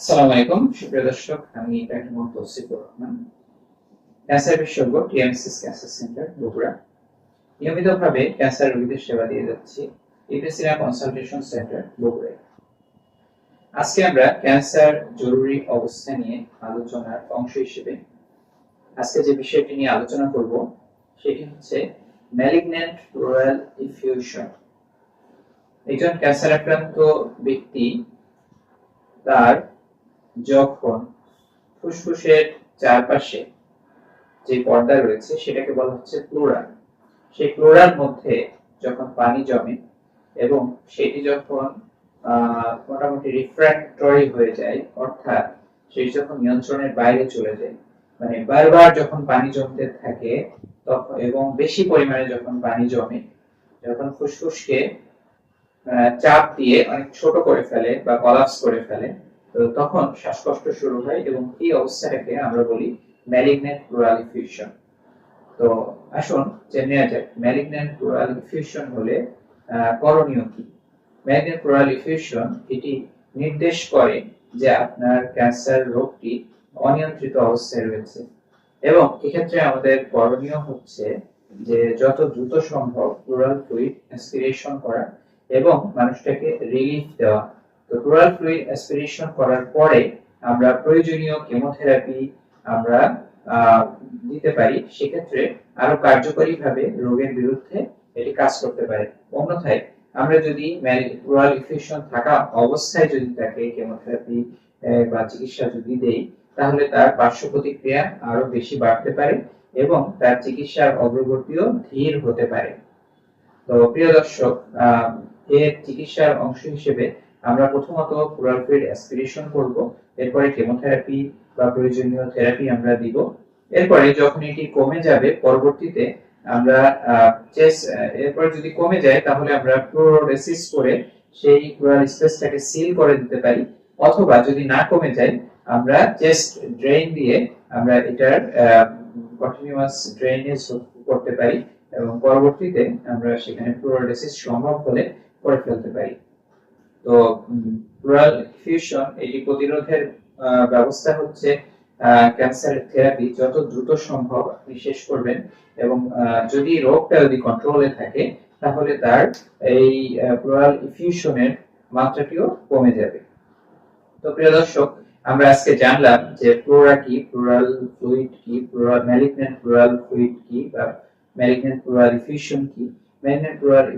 আসসালামু আলাইকুম, সুপ্রিয় দর্শক, আমি ডাক্তার মোহাম্মদ তৌসিফুর রহমান। ক্যান্সার বিশেষজ্ঞ টিএমসিস ক্যান্সার সেন্টার, বগুড়া। নিয়মিতভাবে ক্যান্সার রোগীদের সেবা দিয়ে যাচ্ছি ইপিসিরা কনসালটেশন সেন্টার, বগুড়ায়। আজকে আমরা ক্যান্সার জরুরি অবস্থা নিয়ে আলোচনার অংশ হিসেবে আজকে যে বিষয়টি নিয়ে আলোচনা করব, সেটি হচ্ছে ম্যালিগন্যান্ট রয়্যাল ইফিউশন একজন ক্যান্সার আক্রান্ত ব্যক্তি তার যখন ফুসফুসের চারপাশে যে পর্দা রয়েছে, সেটাকে বলা হচ্ছে প্লোরাল সেই প্লোরাল মধ্যে যখন পানি জমে এবং সেটি যখন মোটামুটি রিফ্র্যাক্টরি হয়ে যায়, অর্থাৎ সেটি যখন নিয়ন্ত্রণের বাইরে চলে যায় মানে বারবার যখন পানি জমতে থাকে, তখন এবং বেশি পরিমাণে যখন পানি জমে, যখন ফুসফুসকে চাপ দিয়ে অনেক ছোট করে ফেলে বা কলাপস করে ফেলে তখন শ্বাসকষ্ট শুরু হয় এবং এই অবস্থাটাকে আমরা বলি ম্যালিগন্যান্ট প্লুরাল ইফিউশন তো আসুন জেনে যাক ম্যালিগন্যান্ট প্লুরাল ইফিউশন হলে করণীয় কি? ম্যালিগন্যান্ট প্লুরাল ইফিউশন এটি নির্দেশ করে যে আপনার ক্যান্সার রোগটি অনিয়ন্ত্রিত অবস্থায় রয়েছে। এবং এক্ষেত্রে আমাদের করণীয় হচ্ছে যে যত দ্রুত সম্ভব প্লুরাল ফ্লুইড অ্যাসপিরেশন করা এবং মানুষটাকে রিলিফ দেওয়া। তো প্লুরাল ফ্লুইড অ্যাসপিরেশন করার পরে আমরা প্রয়োজনীয় কেমোথেরাপি আমরা দিতে পারি। সেক্ষেত্রে আরও কার্যকরী ভাবে রোগের বিরুদ্ধে এটি কাজ করতে পারে। অন্যথায় আমরা যদি প্লুরাল ইনফেকশন থাকা অবস্থায় যদি তাকে কেমোথেরাপি বা চিকিৎসা যদি দেই, তাহলে তার পার্শ্ব প্রতিক্রিয়া আরও বেশি বাড়তে পারে এবং তার চিকিৎসার অগ্রগতিও ধীর হতে পারে। তো প্রিয় দর্শক এর চিকিৎসার অংশ হিসেবে আমরা প্রথমত প্লুরাল ফ্লুইড অ্যাসপিরেশন করব, এরপরে কেমোথেরাপি বা প্রয়োজনীয় থেরাপি আমরা দিব। এরপরে যখন এটি কমে যাবে, পরবর্তীতে আমরা চেস্ট এরপর যদি কমে যায়, তাহলে আমরা ফ্লোরোডেসিস করে সেই প্লুরাল স্পেসটাকে সিল করে দিতে পারি। অথবা যদি না কমে যায়, আমরা চেস্ট ড্রেন দিয়ে আমরা এটার কন্টিনিউয়াস ড্রেনেজ করতে পারি এবং পরবর্তীতে আমরা সেখানে ফ্লোরোডেসিস সম্ভব হলে করে ফেলতে পারি। তো প্লুরাল ফিউশন এটি প্রতিরোধের ব্যবস্থা হচ্ছে ক্যান্সারের থেরাপি যত দ্রুত সম্ভব আপনি শেষ করবেন এবং যদি রোগটা যদি কন্ট্রোলে থাকে, তাহলে তার এই প্লুরাল ইফিউশনের মাত্রাটিও কমে যাবে। তো প্রিয় দর্শক, আমরা আজকে জানলাম যে প্লোরা কি প্লুরাল ফ্লুইড কি প্লুরাল ম্যালিগন্যান্ট প্লুরাল ফ্লুইড কি বা ম্যালিগন্যান্ট প্লুরাল ইফিউশন কি? Malignant pleural